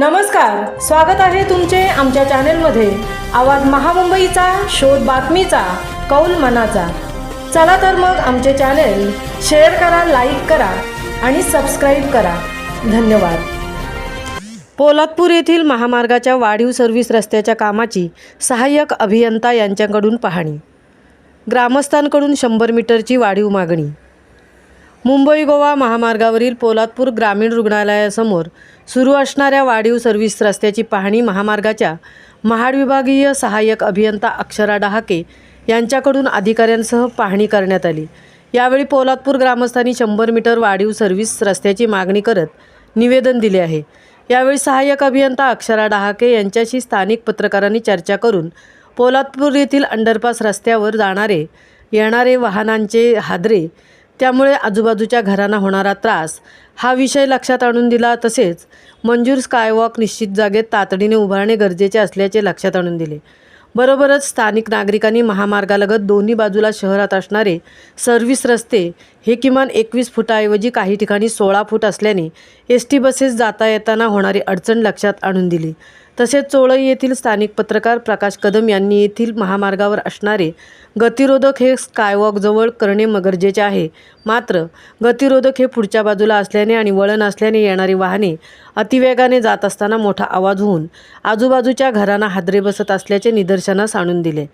नमस्कार स्वागत आहे तुमचे आमच्या चॅनेलमध्ये. आवाज महामुंबईचा शोध बातमीचा कौल मनाचा. चला तर मग आमचे चॅनेल शेअर करा लाईक करा आणि सबस्क्राईब करा. धन्यवाद. पोलादपूर येथील महामार्गाच्या वाढीव सर्व्हिस रस्त्याच्या कामाची सहाय्यक अभियंता यांच्याकडून पाहणी. ग्रामस्थांकडून शंभर मीटरची वाढीव मागणी. मुंबई गोवा महामार्गावरील पोलादपूर ग्रामीण रुग्णालयासमोर सुरू असणाऱ्या वाढीव सर्व्हिस रस्त्याची पाहणी महामार्गाच्या महाड विभागीय सहाय्यक अभियंता अक्षरा डहाके यांच्याकडून अधिकाऱ्यांसह पाहणी करण्यात आली. यावेळी पोलादपूर ग्रामस्थांनी शंभर मीटर वाढीव सर्व्हिस रस्त्याची मागणी करत निवेदन दिले आहे. यावेळी सहाय्यक अभियंता अक्षरा डहाके यांच्याशी स्थानिक पत्रकारांनी चर्चा करून पोलादपूर येथील अंडरपास रस्त्यावर जाणारे येणारे वाहनांचे हादरे त्यामुळे आजूबाजूच्या घरांना होणारा त्रास हा विषय लक्षात आणून दिला तसेच मंजूर स्कायवॉक निश्चित जागेत तातडीने उभारणे गरजेचे असल्याचे लक्षात आणून दिले. बरोबरच स्थानिक नागरिकांनी महामार्गालगत दोन्ही बाजूला शहरात असणारे सर्व्हिस रस्ते हे किमान एकवीस फुटाऐवजी काही ठिकाणी सोळा फूट असल्याने एस टी बसेस जाता येताना होणारी अडचण लक्षात आणून दिली. तसेच चोळई येथील स्थानिक पत्रकार प्रकाश कदम यांनी येथील महामार्गावर असणारे गतिरोधक हे स्कायवॉकजवळ करणे गरजेचे आहे. मात्र गतिरोधक हे पुढच्या बाजूला असल्याने आणि वळण असल्याने येणारी वाहने अतिवेगाने जात असताना मोठा आवाज होऊन आजूबाजूच्या घरांना हादरे बसत असल्याचे निदर्शनास आणून दिले.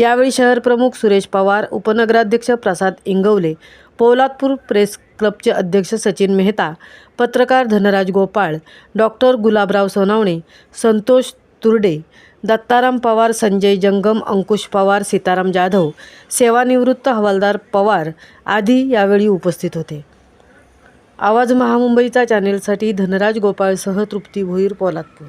यावेळी शहर प्रमुख सुरेश पवार उपनगराध्यक्ष प्रसाद इंगवले पोलादपूर प्रेस क्लबचे अध्यक्ष सचिन मेहता पत्रकार धनराज गोपाळ डॉक्टर गुलाबराव सोनावणे संतोष तुर्डे दत्ताराम पवार संजय जंगम अंकुश पवार सीताराम जाधव सेवानिवृत्त हवालदार पवार आदी यावेळी उपस्थित होते. आवाज महामुंबईचा चॅनेलसाठी धनराज गोपाळसह तृप्ती भोईर पोलादपूर.